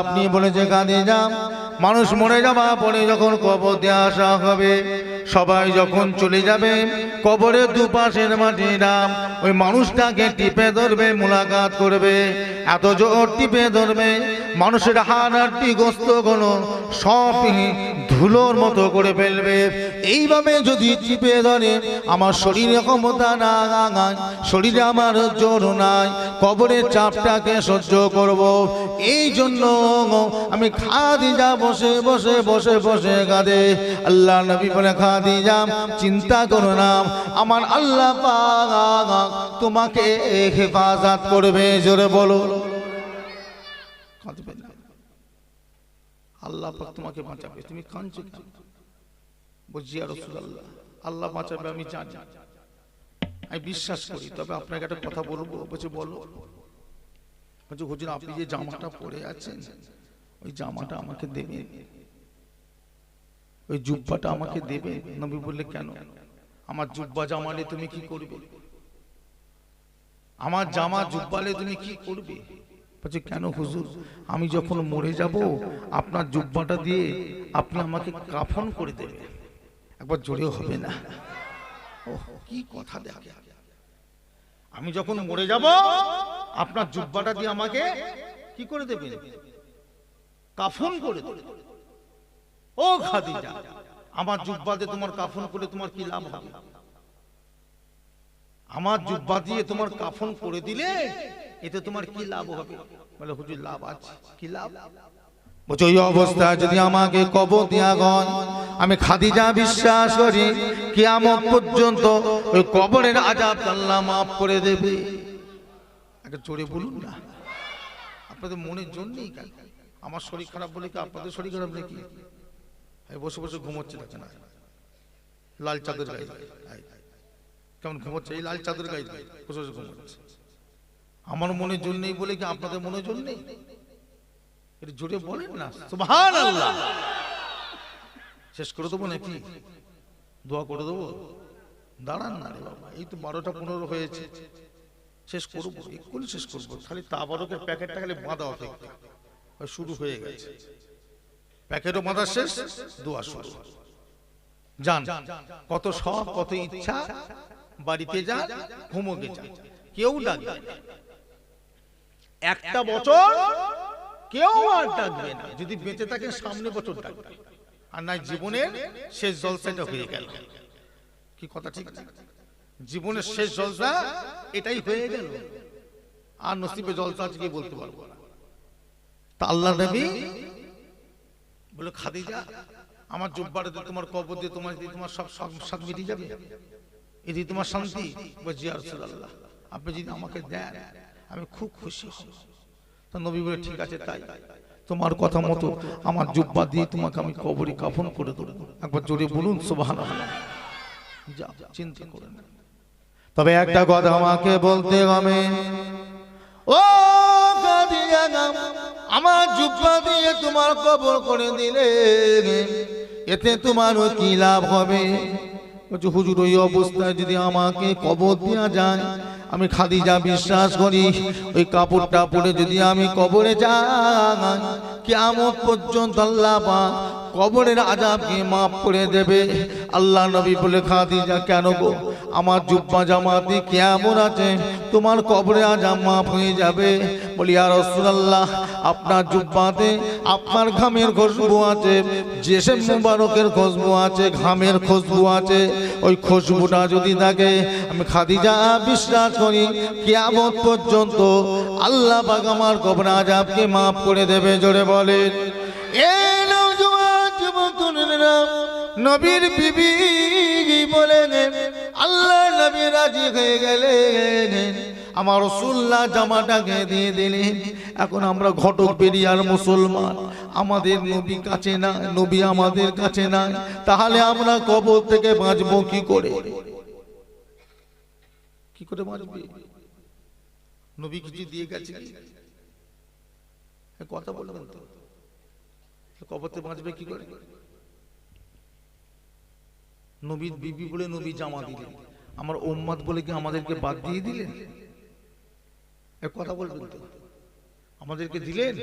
আপনি বলেছে কাঁদে যাম মানুষ মরে যাওয়া পরে যখন কবর দিয়ে আসা হবে, সবাই যখন চলে যাবে, কবরের দুপাশের মাটিরা ওই মানুষটাকে টিপে ধরবে, মোলাকাত করবে। এত জোর টিপে ধরবে, মানুষের হাড় হাড্ডি গোস্তগুলো সব ধুলোর মতো করে ফেলবে। এইভাবে যদি টিপে ধরে, আমার শরীরে ক্ষমতা না গাঙায় শরীরে আমার জোর নাই, কবরের চাপটাকে সহ্য করব। এই জন্য আমি খাদি যা বসে বসে বসে বসে কাঁদে। আল্লাহ নবী বলে যাম চিন্তা করো না, আমার আল্লাহ পাক তোমাকে হেফাজত করবে, জোরে বলো। কাঁদবে না। আল্লাহ পাক তোমাকে বাঁচাবে। তুমি কাঁদছো কেন? বলছি আর আল্লাহ আল্লাহ বাঁচাবে আমি জানি। আমি বিশ্বাস করি, তবে আপনাকে একটা কথা বলব। বলছে, বলো। বলছে, হুজুর, আপনি যে জামাটা পরে আছেন, ওই জামাটা আমাকে দেবে। ওই জুব্বাটা আমাকে দেবে। নবী বললে, কেন? আমার জুব্বা জামালে তুমি কি করবে? আমার জামা জুব্বালে তুমি কি করবে? বলছে কেন হুজুর? আমি যখন মরে যাব আপনার জুব্বাটা দিয়ে আপনি আমাকে কাফন করে দেবে একবার জোরেও হবে না। ও কি কথা দেখে। আমি যখন মরে যাব আপনার জুব্বাটা দিয়ে আমাকে কি করে দেবেন? কাফন করে দেবেন। ও খাদিজা আমার জুব্বা দিয়ে তোমার কাফন করে তোমার কি লাভ হবে? আমার জুব্বা দিয়ে তোমার কাফন করে দিলে এতে তোমার কি লাভ হবে? বলে, হুজুর, লাভ আছে। কি লাভ? অবস্থায় যদি আমাকে কবর দিয়া গন, আমি খাদিজা বিশ্বাস করি, কিয়ামত পর্যন্ত ওই কবরের আজাব আল্লাহ মাফ করে দেবে। একটা জোরে বলুন না। আপনাদের মনের জন্যই আমার শরীর খারাপ বলে কি আপনাদের শরীর খারাপ নাকি? বসে বসে ঘুমোচ্ছে দেখে না লাল চাদর গায়ে। কেমন ঘুমোচ্ছে? এই লাল চাদর গায়ে। বসে বসে ঘুমোচ্ছে। আমার মনে মনের নেই বলে কি আপনাদের মনের নেই? এটা জোরে বলেন না। সুবহান আল্লাহ শেষ করে দেবো নাকি? দোয়া করে দেবো? দাঁড়ান না রে বাবা এই তো বারোটা পনেরো হয়েছে। শেষ করব এক্ষুনি শেষ করব। খালি তা তাবারকের প্যাকেটটা খালি বাঁধা অপেক্ষা। শুরু হয়ে গেছে। প্যাকেটও বাঁধা শেষ দোয়া শুরু। যান কত সব কত ইচ্ছা বাড়িতে যান ঘুমোকে যান। কেউ ডাকবে না। একটা বছর কেউ আর ডাকবে না। যদি বেঁচে থাকেন সামনে বছর ডাকবে আর নাই জীবনের শেষ জলসাটা হয়ে গেল। কি কথা ঠিক জীবনের শেষ জলসা এটাই হয়ে গেল। আর নসিবে জলসা আছে কি বলতে পারব না। তা আল্লাহ নবী বলে খাদিজা আমার জুব্বাটা দিয়ে তোমার কবর দিয়ে তোমার দিয়ে তোমার সব সব মিটে যাবে। এটি তোমার শান্তি। বলছি আর আল্লাহ আপনি যদি আমাকে দেন আমি খুব খুশি নবী বলে, ঠিক আছে, তাই। তোমার কথা মতো আমার জুব্বা দিয়ে তোমাকে আমি কবরে কাফন করে দেবো। একবার জোরে বলুন যা, চিন্তা করেন। তবে একটা কথা আমাকে বলতে হবে। ও আমার জুব্বা দিয়ে তোমার কবর করে দিলে এতে তোমার কি লাভ হবে? হুজুর, ওই অবস্থায় যদি আমাকে কবর দেওয়া যায় আমি খাদিজা বিশ্বাস করি, ওই কাপড়টা পরে যদি আমি কবরে যাই কেমন পর্যন্ত আল্লাহ পা কবরের আজাবকে মাফ করে দেবে। আল্লাহ নবী বলে, খাদিজা, কেন গো? আমার জুব্বা জামাতে কেমন আছে, তোমার কবরে আজাব মাফ হয়ে যাবে। বলি আর রসুল্লাহ আপনার জুব্বাতে আপনার ঘামের খুশবু আছে জেসে মুবারকের খুশবু আছে, ঘামের খুশবু আছে। ওই খুশবুটা যদি থাকে, আমি খাদিজা বিশ্বাস করি, কিয়ামত পর্যন্ত আল্লাহ পাক আমার কবর আজাবকে মাফ করে দেবে, জোরে বলেন। নবীর বিবি বলেন আল্লাহ নবী রাজি হয়ে গেলেন। আমার রসুল্লাহ জামাটাকে দিয়ে দিলেন। এখন আমরা ঘটক পেরিয়ার মুসলমান। আমাদের নবী কাছে না নবী আমাদের কাছে না তাহলে আমরা কবর থেকে বাঁচবো কি করে? কি করে বাঁচবে? নবী কিছু দিয়ে গেছে কি? কথা বলবেন তো। কবর থেকে বাঁচবে কি করে? নবীর বিবি বলে নবী জামা দিলেন। আমার ওম্মাদ বলে কি আমাদেরকে বাদ দিয়ে দিলেন? এ কথা বলবেন তো। আমাদেরকে দিলেন?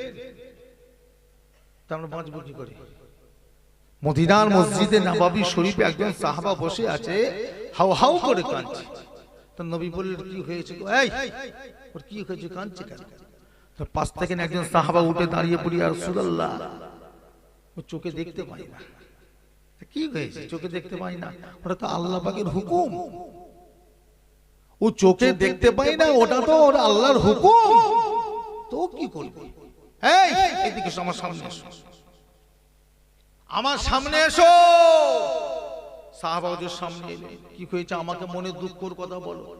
তা আমরা বাঁচবো কি করে? মদিনার মসজিদে নবাবি শরীফে একজন সাহাবা বসে আছে হাউ হাউ করে কাঁদছে। তো নবী বললেন কি হয়েছে? এই ওর কি হয়েছে? কাঁদছে কেন? তো পাশ থেকে একজন সাহাবা উঠে দাঁড়িয়ে পড়ি আর সুরাল্লাহ। ও চোখে দেখতে পাই না। কি হয়েছে? চোখে দেখতে পাই না। ওটা তো আল্লাহ পাকের হুকুম। ও চোখে দেখতে পাই না ওটা তো ওর আল্লাহর হুকুম। তো কি করবে? এই এদিকে আমার সামনে এসো। আমার সামনে এসো। সাহাবাজের সামনে কি হয়েছে? আমাকে মনে দুঃখর কথা বলো।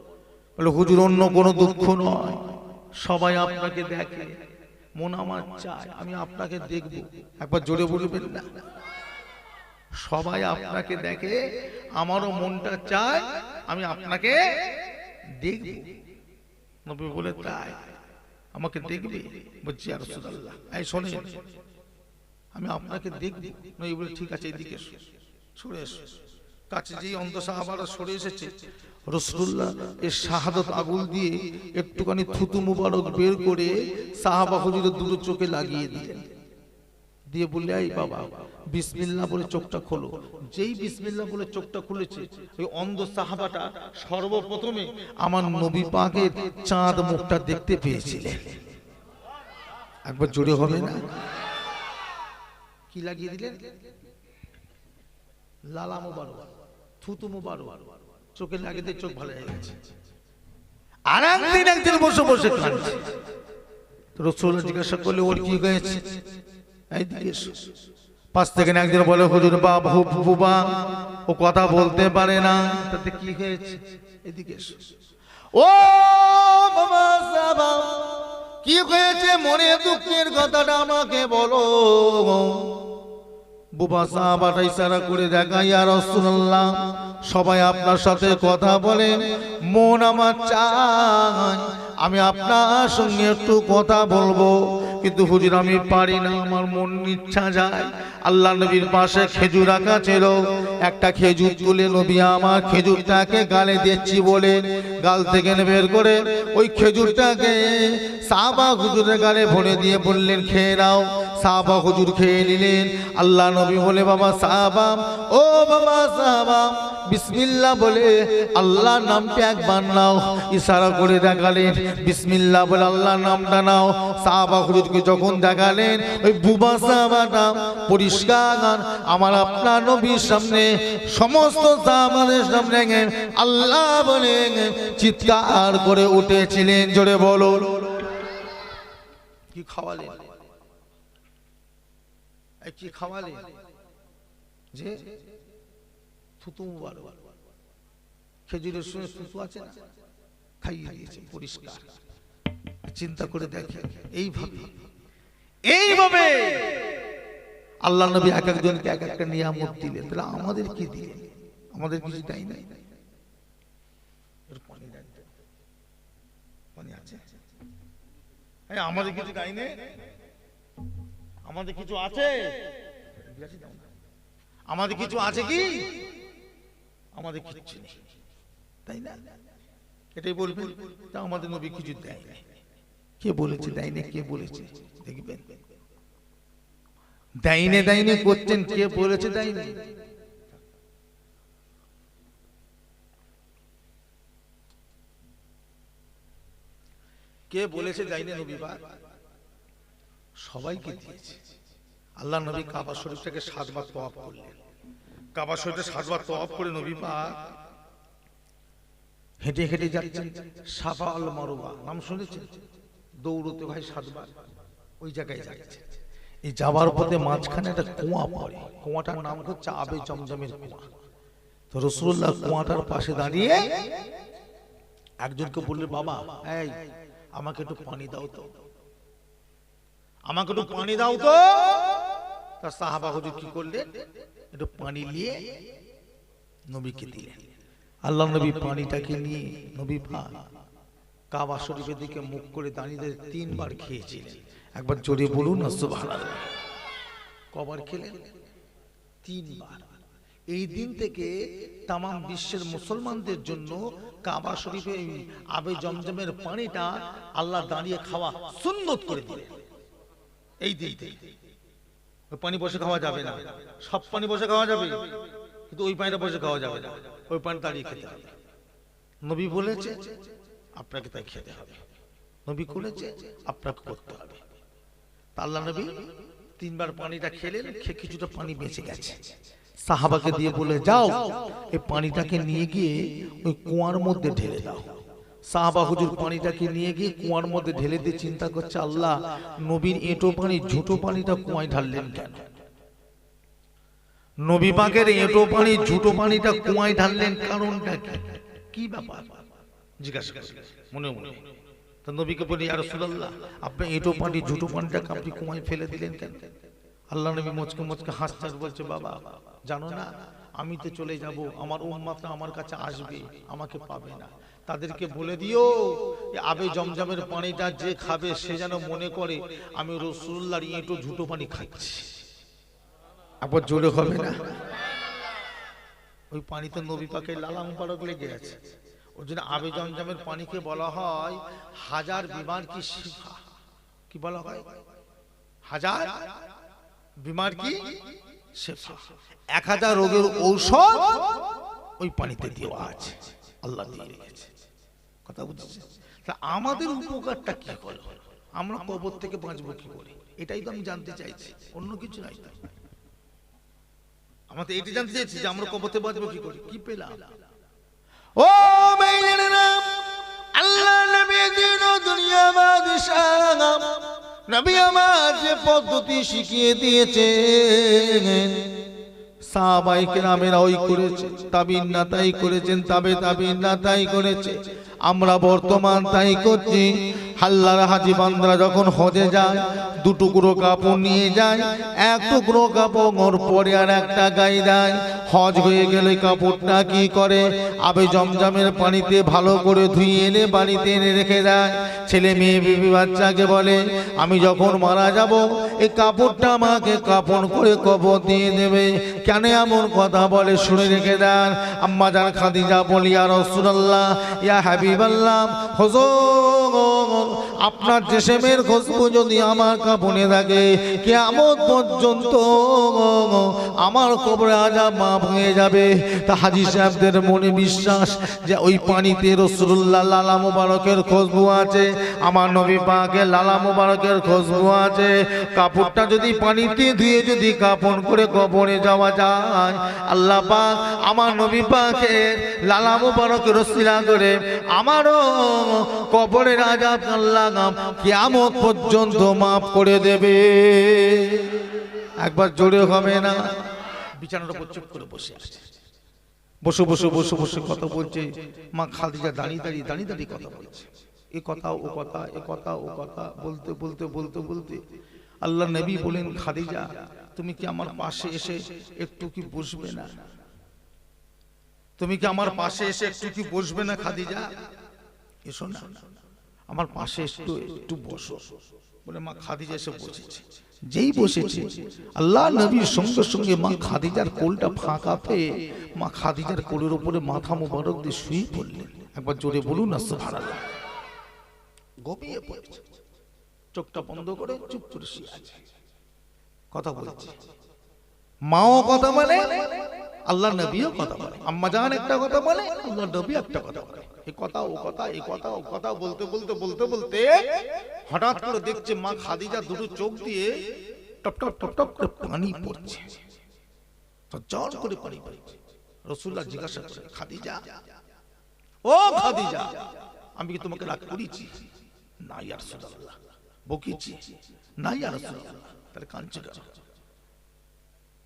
বলে হুজুর অন্য কোনো দুঃখ নয়। সবাই আপনাকে দেখে। মন আমার চায়। আমি আপনাকে দেখব। একবার জোরে বলবেন না? সবাই আপনাকে দেখে আমারও মনটা চায়, আমি আপনাকে দেখব। নবী বলে, তাই, আমাকে দেখবে? বলছি আর রাসূলুল্লাহ, এই শোনেন, আমি আপনাকে দেখব। নবী বলে, ঠিক আছে, এদিকে সরে এসো। কাছে যেই অন্ধ সাহাবারা সরে এসেছে রসুল্লাহ এর শাহাদত আগুল দিয়ে একটুখানি থুতু মুবারক বের করে সাহাবা হুজুরের দুটো চোখে লাগিয়ে দিলেন। দিয়ে বললে, এই বাবা, বিসমিল্লাহ বলে চোখটা খোলো। যেই বিসমিল্লাহ বলে চোখটা খুলেছে, ওই অন্ধ সাহাবাটা সর্বপ্রথমে আমার নবী পাকের চাঁদ মুখটা দেখতে পেয়েছিলেন। একবার জোরে হবে না? কি লাগিয়ে দিলেন? লালা মুবারক, থুতু মুবারক চোখে লাগিয়ে চোখ ভালো হয়ে গেছে। আর একদিন বসে বসে কাঁদছে। তো জিজ্ঞাসা করলে, ওর কি হয়েছে। পাশ থেকে একজন বলে হুজুর বাবা বুবা ও কথা বলতে পারে না। তাতে কি হয়েছে? এদিকে ও বাবা সাবা কি হয়েছে? মনে দুঃখের কথাটা আমাকে বলো। বুবা সাহাবাটা ইশারা করে দেখা ইয়া রাসূলুল্লাহ সবাই আপনার সাথে কথা বলে মন আমার চায়। আমি আপনার সঙ্গে একটু কথা বলব। কিন্তু হুজুর, আমি পারি না, আমার মন ইচ্ছা যায়। আল্লাহ নবীর পাশে খেজুর আঁকা ছিল। একটা খেজুর তুলে নবী আমার খেজুরটাকে গালে দিচ্ছি বলে গাল থেকে বের করে ওই খেজুরটাকে সাবা হুজুরের গালে ভরে দিয়ে বললেন, খেয়ে নাও। সাহাবা হুজুর খেয়ে নিলেন। আল্লাহ নবী বলে, বাবা সাহাবাম ও বাবা সাহাবাম বিসমিল্লাহ বলে আল্লাহ নামটা একবার নাও, ইশারা করে দেখালেন। বিসমিল্লাহ বলে আল্লাহ নামটা নাও। সাহাবা হুজুরকে যখন দেখালেন, ওই বুবা সাহাবাটা পরিষ্কার আমার আপনার নবীর সামনে, সমস্ত সাহাবাদের সামনে আল্লাহ বলে চিৎকার করে উঠেছিলেন। জোরে বলো। কি খাওয়ালেন? কি খাওয়ালেন যে থুতু মুবারক খেজুরের সঙ্গে থুতু আছে না? খাইয়ে দিয়েছে, পরিষ্কার। চিন্তা করে দেখে এইভাবে এইভাবে আল্লাহ নবী এক একজনকে এক একটা নিয়ামত দিলেন। তাহলে আমাদের কি দিলেন? আমাদের কিছু তাই নাই? আমাদের কিছু তাই নেই? আমাদের কিছু আছে? আমাদের কিছু আছে কি? আমাদের কিচ্ছু নেই। তাই না? এটাই বলবেন তা আমাদের নবী কিছু দেয় না কে বলেছে দেয় না কে বলেছে? দেখবেন। দাইনে দাইনে করছেন। কে বলেছে দাইনে কে বলেছে দাইনে নবী বা সবাইকে দিয়েছে। আল্লাহ নবী কাবা শরীফটাকে সাতবার তোয়াব করলেন। কাবা শরীফটা সাতবার তোয়াব করে নবী পাক হেঁটে হেঁটে যাচ্ছেন সাফা আল মারুবা নাম শুনেছেন? দৌড়তে ভাই সাতবার। ওই জায়গায় যাচ্ছে। এই যাবার পথে মাঝখানে একটা কুয়া পড়ে। কুয়াটার নাম হচ্ছে আবে জমজমের কুয়া। তো রসুল্লাহ কুয়াটার পাশে দাঁড়িয়ে একজনকে বললে বাবা, এই, আমাকে একটু পানি দাও তো। আমাকে একটু পানি দাও তো। তার সাহাবা হুজুর কি করলেন একটু পানি নিয়ে নবীকে দিলেন। আল্লাহ নবী পানিটাকে নিয়ে নবী পাক কাবা শরীফের দিকে মুখ করে দাঁড়িয়ে তিনবার খেয়েছিলেন। একবার জোরে বলুন সুবহানাল্লাহ। কবার খেলেন? তিনবার। এই দিন থেকে তাম বিশ্বের মুসলমানদের জন্য কাবা শরীফে আবে জমজমের পানিটা আল্লাহ দাঁড়িয়ে খাওয়া সুন্নত করে দিলেন। এই দিন থেকে ওই পানি বসে খাওয়া যাবে না। সব পানি বসে খাওয়া যাবে। কিন্তু ওই পানিটা বসে খাওয়া যাবে না। ওই পানি দাঁড়িয়ে খেতে হবে। নবী বলেছে, আপনাকে তাই খেতে হবে। নবী করেছে, আপনাকে করতে হবে। আল্লাহ নবী তিনবার পানিটা খেলেন, খেয়ে কিছুটা পানি বেঁচে গেছে। সাহাবাকে দিয়ে বলে, যাও, এই পানিটাকে নিয়ে গিয়ে ওই কুয়ার মধ্যে ঢেলে দাও। সাহাবা হুজুর পানিটাকে নিয়ে গিয়ে কুয়ার মধ্যে ঢেলে দিয়ে চিন্তা করছে, আল্লাহ, নবীর এঁটো পানি, ঝুটো পানিটা কুয়ায় ঢাললেন কেন? নবী পাকের এঁটো পানি, ঝুটো পানিটা কুয়ায় ঢাললেন কারণটা কি? ব্যাপার? জিজ্ঞাসা মনে মনে। তো নবীকে বলি আর রাসূলুল্লাহ, আপনি এঁটো পানি, ঝুটো পানিটাকে আপনি কুয়ায় ফেলে দিলেন কেন? আল্লাহ নবী মুচকে মুচকে হাসতে বলছে, বাবা, জানো না, আমি তো চলে যাব, আমার উম্মাতরা আমার কাছে আসবে, আমাকে পাবে না। তাদেরকে বলে দিও আবে জমজমের পানিটা যে খাবে সে যেন মনে করে আমি রসুল্লাহর এঁটো ঝুটো পানি খাচ্ছি আবার জোরে হবে না? ওই পানিতে নবী পাকে লালা মুবারক লেগে আছে ওর জন্য আবে জমজমের পানিকে বলা হয় হাজার বিমার কি শিফা কি বলা হয়? হাজার বিমার কি এক হাজার রোগের ঔষধ ওই পানিতে দেওয়া আছে। আল্লাহ দিয়ে রেখেছে কথা বুঝছে তা আমাদের উপকারটা কি করে আমরা কবর থেকে বাঁচবো কি করে? এটাই তো আমি জানতে চাইছি। অন্য কিছু নাই আমাদের এটি জানতে চাইছি যে আমরা কবর থেকে বাঁচবো কি করে? কি পেলাম? ও মেয়েরা আল্লাহ নবী দিন দুনিয়া বাদশাহ। নবী আমার যে পদ্ধতি শিখিয়ে দিয়েছেন, সাহাবাই কেরামেরা ওই করেছে, তাবিন না তাই করেছেন, তাবে তাবিন না তাই করেছে। আমরা বর্তমান তাই করছি। হাল্লার হাজি বান্দরা যখন হজে যায়, দু টুকরো কাপড় নিয়ে যায়, এক টুকরো কাপড় ওর পরে আর একটা গায়ে দেয়। হজ হয়ে গেলে কাপড়টা কি করে? আবে জমজমের পানিতে ভালো করে ধুয়ে এনে বাড়িতে এনে রেখে দেয়। ছেলে মেয়ে, বিবি বাচ্চাকে বলে, আমি যখন মারা যাব, এই কাপড়টা আমাকে কাপড় করে কবর দিয়ে দেবে। কেন এমন কথা বলে, শুনে রেখে দেন। আম্মা যান খাদিজা বলি আর রসুল্লাহ ইয়া হাবিবাল্লাহ, হজর, আপনার জেসেমের খুশবু যদি আমার কাপড়ে থাকে কেমন পর্যন্ত আমার কবরে আজাব মাফ হয়ে যাবে। তা হাজি সাহেবদের মনে বিশ্বাস যে ওই পানিতে রসুল্লাহ লালা মুবারকের খুশবু আছে। আমার নবী পাকে লালা মুবারকের খুশবু আছে। কাপড়টা যদি পানিতে ধুয়ে যদি কাপড় করে কবরে যাওয়া যায়, আল্লাহ পাক আমার নবী পাকে লালা মুবারকের রসিলা করে আমারও কবরের আজাব আল্লাহ কিয়ামত পর্যন্ত মাফ করে দেবে। একবার জোরে হবে না? বিছানার উপর চুপ করে বসে আছে। বসে বসে বসে বসে, কথা বলছে। মা খাদিজা দাঁড়িয়ে দাঁড়িয়ে দাঁড়িয়ে দাঁড়িয়ে কথা বলছে। এ কথা, ও কথা, এ কথা, ও কথা, বলতে বলতে বলতে বলতে। আল্লাহ নবী বলেন, খাদিজা, তুমি কি আমার পাশে এসে একটু কি বসবে না? তুমি কি আমার পাশে এসে একটু কি বসবে না, খাদিজা? এসো না। আমার পাশে একটু একটু বসো। বলে মা খাদিজা এসে বসেছে। যেই বসেছে আল্লাহ নবীর সঙ্গে সঙ্গে মা খাদিজার কোলটা ফাঁকা পেয়ে মা খাদিজার কোলের উপরে মাথা মোবারক দিয়ে শুয়ে পড়লেন। একবার জোরে বলুন, না সুবহানাল্লাহ। ঘুমিয়ে পড়েছে। চোখটা বন্ধ করে চুপ করে শুয়ে আছে। কথা বলছে। মাও কথা বলে আল্লাহ নবীও কথা বলে। আম্মা জান একটা কথা বলে আল্লাহ নবী একটা কথা বলে। এই কথা, ও কথা এই কথা, ও কথা বলতে বলতে বলতে বলতে হঠাৎ করে দেখছে মা খাদিজা দুটো চোখ দিয়ে টপ টপ টপ টপ করে পানি পড়ছে। জল করে পানি পড়ছে। রসুল্লাহ জিজ্ঞাসা করে, খাদিজা? ও খাদিজা, আমি কি তোমাকে রাগ করেছি?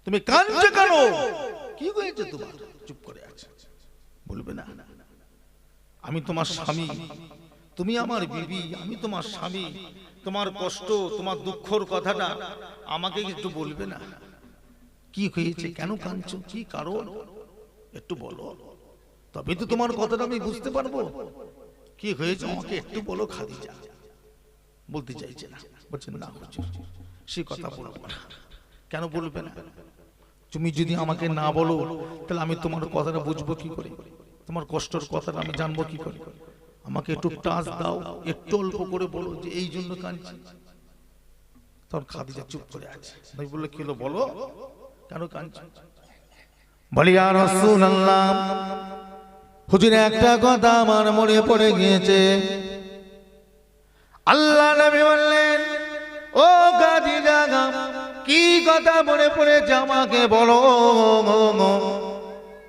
তুমি কাঁদছে কেন কি হয়েছে তোমার চুপ করে আছে বলবে না আমি তোমার স্বামী তুমি আমার বিবি আমি তোমার স্বামী তোমার কষ্ট তোমার দুঃখর কথাটা আমাকে একটু বলবে না কি হয়েছে কেন কাঁদছো কি কারণ একটু বলো তবে তো তোমার কথাটা আমি বুঝতে পারব কি হয়েছে আমাকে? একটু বলো খাদিজা। বলতে চাইছে না। বলছেন না হুজুর সে কথা বলব না। কেন বলবে না? তুমি যদি আমাকে না বলো তাহলে আমি তোমার কথাটা বুঝব কি করে? তোমার কষ্টের কথাটা আমি জানব কি করে? আমাকে একটু টাচ দাও একটু অল্প করে বলো যে এই জন্য কাঁদছি। তখন খাদিজা চুপ করে আছে। নবী বলল কি হলো বলো? কেন কাঁদছি? বলি আর রাসূলুল্লাহ হুজুর, একটা কথা আমার মনে পড়ে গিয়েছে। আল্লাহ নবী বললেন, ও খাদিজা কি কথা মনে পড়েছে আমাকে বলো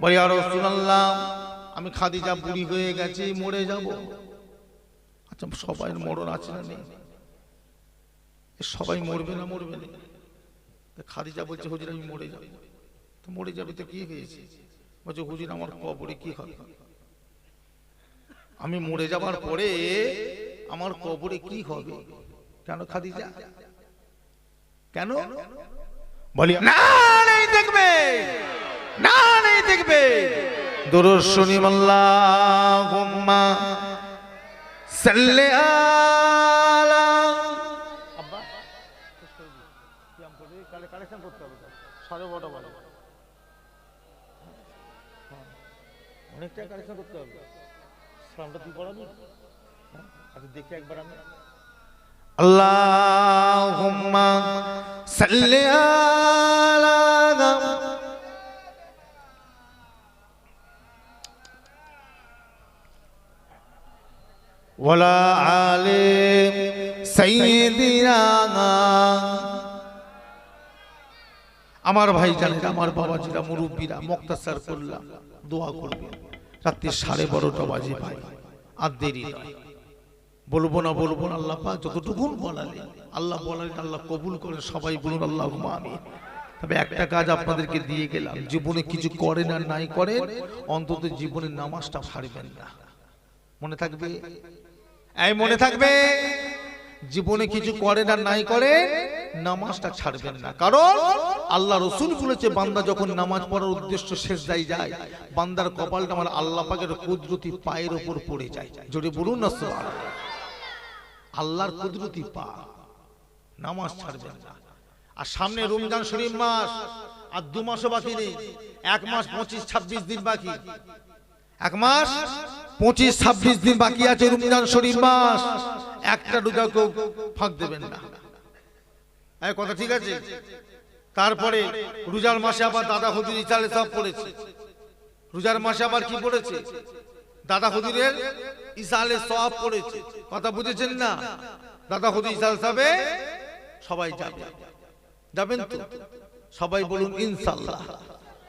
বলি, আর রাসূলুল্লাহ, আমি খাদিজা বুড়ি হয়ে গেছি, মরে যাব। আচ্ছা সবাই মরণ আছে না নেই? সবাই মরবে না মরবে না? খাদিজা বলছে, হুজুর, আমি মরে যাব। তো মরে যাবে, তো কি হয়েছে? বলছে, হুজুর, আমার কবরে কি হবে? আমি মরে যাবার পরে আমার কবরে কি হবে? কেন খাদিজা? কেন? বলি না নেই দেখবে। না নেই দেখবে। দুরুশনি আল্লাহুম্মা সাল্লি আলা আব্বা কালেকশন করতে হবে সাড়ে বারোটা বাজে। অনেকটা কালেকশন করতে হবে। সালামটা তুই পড়াবি আমার ভাই জানেন আমার বাবা জিরা মুরব্বীরা মুক্তাসার করলাম। দোয়া করবে রাত্রি সাড়ে বারোটা বাজে ভাই। আর দেরি বলব না বলব না, আল্লাহ পাক যতটুকু বলালে, আল্লাহ বলালেন আল্লাহ কবুল করে সবাই বলুন আল্লাহ আমি তবে একটা কাজ আপনাদেরকে দিয়ে গেলাম, জীবনে কিছু করেন আর নাই করেন, অন্তত জীবনে নামাজটা ছাড়বেন না। মনে থাকবে? এই মনে থাকবে? জীবনে কিছু করেন আর নাই করে নামাজটা ছাড়বেন না। কারণ আল্লাহ রসুল বলেছে, বান্দা যখন নামাজ পড়ার উদ্দেশ্য শেষ যায় যায়, বান্দার কপালটা আমার আল্লাহ পাকের কুদরতি পায়ের ওপর পড়ে যায়। জোরে বলুন না। আল্লাহর কুদরতি পা। নামাজ ছাড়বেন না। আর সামনে রমজান শরীফ মাস, আর দু মাসও বাকি নেই। এক মাস পঁচিশ ছাব্বিশ দিন বাকি। এক মাস পঁচিশ ছাব্বিশ দিন বাকি আছে রমজান শরীফ মাস। একটা রোজা কেউ ফাঁক দেবেন না। এই কথা ঠিক আছে। তারপরে রোজার মাসে আবার দাদা হুজুর ইসালে সব পড়েছে। রোজার মাসে আবার কি পড়েছে? দাদা হুজুরের ইসালে সব পড়েছে। কথা বুঝেছেন না? দাদা হুজুর ইসাল সাহেবে সবাই যাবে। যাবেন তো? সবাই বলুন ইনশাল্লাহ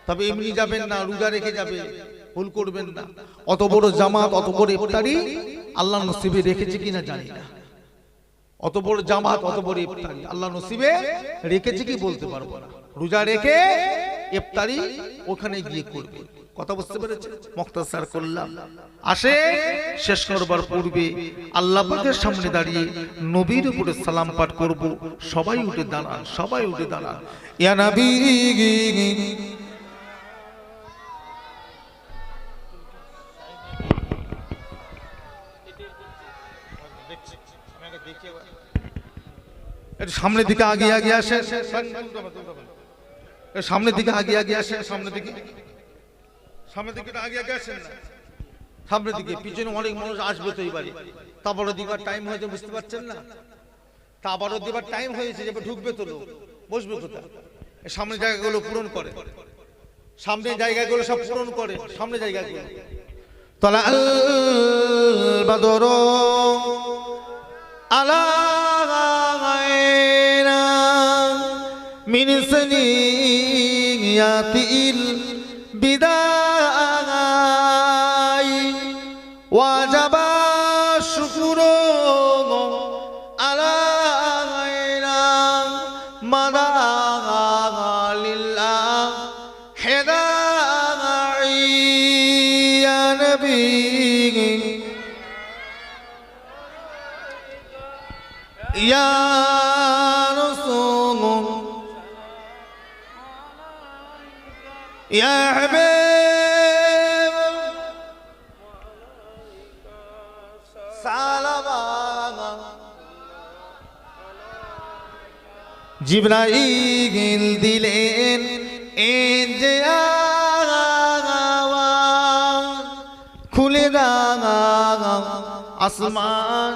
তবে এমনি যাবেন না, রোজা রেখে যাবে। ভুল করবেন না। অত বড় জামাত, অত বড় ইফতারি আল্লাহ নসিবে রেখেছে কিনা জানি না। অত বড় জামাত অত বড় ইফতারি। আল্লাহ নসিবে রেখেছে কি বলতে পারব না। রোজা রেখে ইফতারি ওখানে গিয়ে করবে। কথা বুঝতে পেরেছে মুক্তাসার করলাম। আসে, শেষ করবার পূর্বে আল্লাহ পাকের সামনে দাঁড়িয়ে নবীর উপরে সালাম পাঠ করব। সবাই উঠে দাঁড়ান, সবাই উঠে দাঁড়ান। ইয়া নবী সামনের দিকে আগিয়ে আগিয়ে আসে। সামনের দিকে আগিয়ে আগিয়ে আসে সামনের দিকে। সামনের দিকে আগিয়ে আগে আসেন সামনের দিকে। পিছনে অনেক মানুষ আসবে তো এইবারে বাড়ি তারপরে দিবার টাইম হয়েছে বুঝতে পারছেন না? তারপরও দিবার টাইম হয়েছে যে ঢুকবে তো বসবে কোথায়? সামনের জায়গাগুলো পূরণ করে। সামনের জায়গাগুলো সব পূরণ করে। সামনে জায়গাগুলো। তলা আল বাদর আলা من سنيات البداية وجب الشكر علينا مدى لله حداي يا نبي يا يا حبيب سلام জিব্রাইল দিলেন এই যে আওয়াজ খুলে দাও আসমান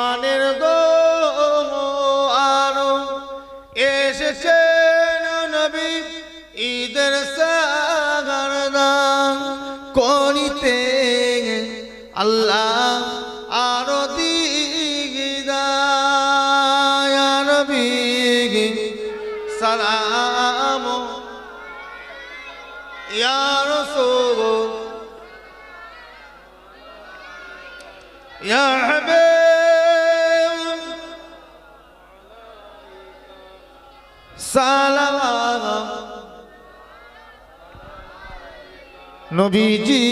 আনের দো সালাম ইয়া রাসূল ইয়া হাবিব সালাম নবীজি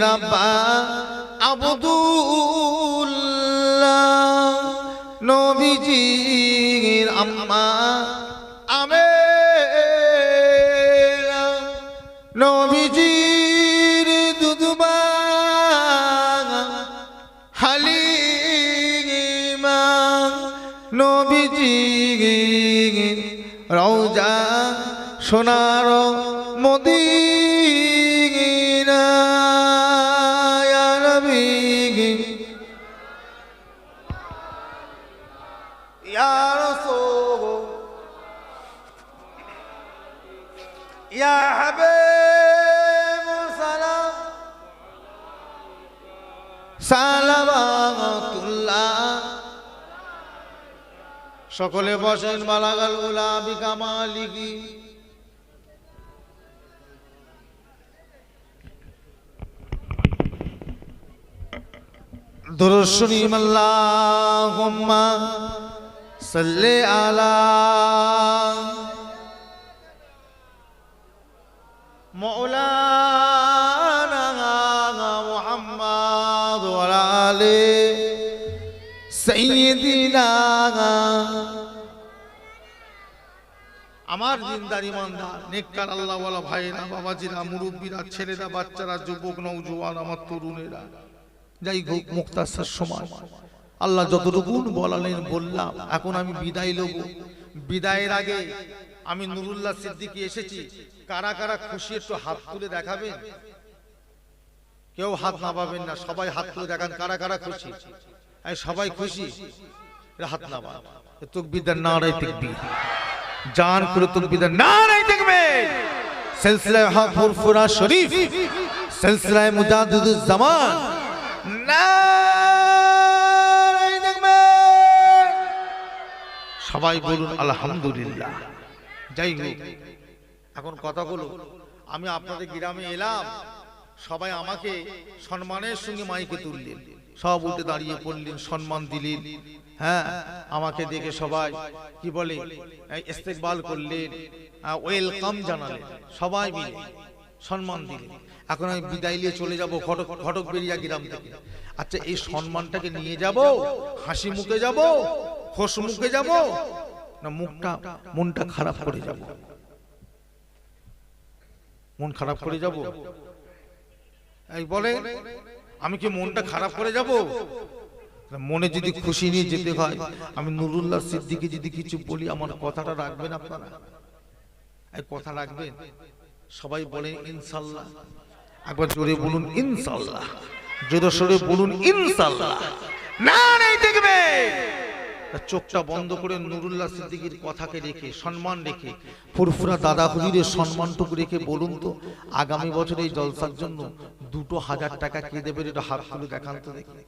রাব্বা আবদুল্লাহ নবীজির আম্মা আমেরা নবীজির রওজা সোনার মদিনা সকলে বসেন মালাগাল গুলাবি কামালিকি। দরশনী মাল্লাহুম্মা সল্লে আলা মাওলানা মুহাম্মদ ওয়া আলা সাইয়্যিদিনা আমার জিন্দার ইমানদার, নেককার আল্লাহ ওয়ালা ভাইরা বাবাজিরা, মুরব্বীরা, ছেলেরা, বাচ্চারা, যুবক নৌজওয়ান আমার তরুণেরা। যাই হোক, মুক্তাসার সময়। আল্লাহ যতটুকু বলালেন বললাম, এখন আমি বিদায় লব বিদায়ের আগে আমি নুরুল্লাহ সিদ্দিকী এসেছি। কারা কারা খুশি একটু হাত তুলে দেখাবেন? কেউ হাত না পাবেন না, সবাই হাত তুলে দেখান কারা কারা খুশি। সবাই খুশি? হাত না পান তকবিদার নারাই তকবির। জান করে তকবিদার নারাই দেখবে। সিলসিলায় হক ফুরফুরা শরীফ, সিলসিলায় মুজাদ্দিদুজ জামান। দেখবে। সবাই বলুন, আলহামদুলিল্লাহ। যাই হোক, এখন কথাগুলো আমি আপনাদের গ্রামে এলাম, সবাই আমাকে সম্মানের সঙ্গে মাইকে তুললেন। সব উঠে দাঁড়িয়ে পড়লেন, সম্মান দিলেন। হ্যাঁ আমাকে দেখে সবাই, কি বলে? ইস্তেকবাল করলেন ওয়েলকাম জানালেন। সবাই মিলে সম্মান দিলেন। এখন আমি বিদায় নিয়ে চলে যাব ঘটক ঘটক বেরিয়া গ্রাম থেকে। আচ্ছা এই সম্মানটাকে নিয়ে যাব? হাসি মুখে যাব? খোশ মুখে যাব? না, মুখটা, মনটা খারাপ করে যাব? মন খারাপ করে যাব? এই বলে আমি কি মনটা খারাপ করে যাব? মনে যদি খুশি নিয়ে যেতে হয়, আমি নুরুল্লাহ সিদ্দিকে যদি কিছু বলি, আমার কথাটা রাখবেন আপনারা? কথা রাখবেন? সবাই বলেন ইনশাল্লাহ। একবার জোরে বলুন ইনশাল্লাহ। জোরে সরে বলুন ইনশাল্লাহ। না, নেই দেখবে। চোখটা বন্ধ করে নুরুল্লাহ সিদ্দিকির কথাকে রেখে, সম্মান রেখে, ফুরফুরা দাদা হুজুরের সম্মানটুকু রেখে বলুন তো, আগামী বছর এই জলসার জন্য দুটো হাজার টাকা কে দেবে এটা হাত তুলে দেখান তো দেখি।